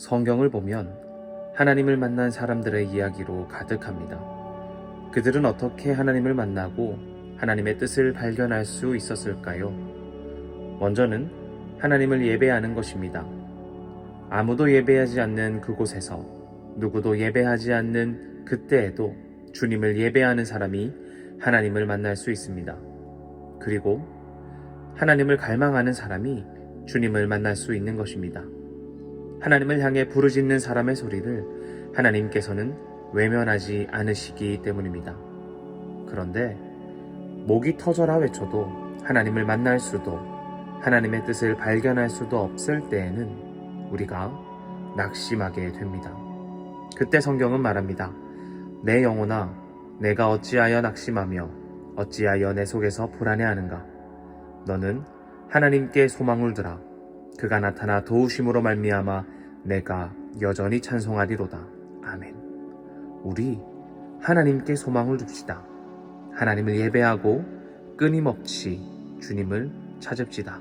성경을 보면 하나님을 만난 사람들의 이야기로 가득합니다. 그들은 어떻게 하나님을 만나고 하나님의 뜻을 발견할 수 있었을까요? 먼저는 하나님을 예배하는 것입니다. 아무도 예배하지 않는 그곳에서 누구도 예배하지 않는 그때에도 주님을 예배하는 사람이 하나님을 만날 수 있습니다. 그리고 하나님을 갈망하는 사람이 주님을 만날 수 있는 것입니다. 하나님을 향해 부르짖는 사람의 소리를 하나님께서는 외면하지 않으시기 때문입니다. 그런데 목이 터져라 외쳐도 하나님을 만날 수도 하나님의 뜻을 발견할 수도 없을 때에는 우리가 낙심하게 됩니다. 그때 성경은 말합니다. 내 영혼아, 내가 어찌하여 낙심하며 어찌하여 내 속에서 불안해하는가? 너는 하나님께 소망을 들아 그가 나타나 도우심으로 말미암아 내가 여전히 찬송하리로다. 아멘. 우리 하나님께 소망을 둡시다. 하나님을 예배하고 끊임없이 주님을 찾읍시다.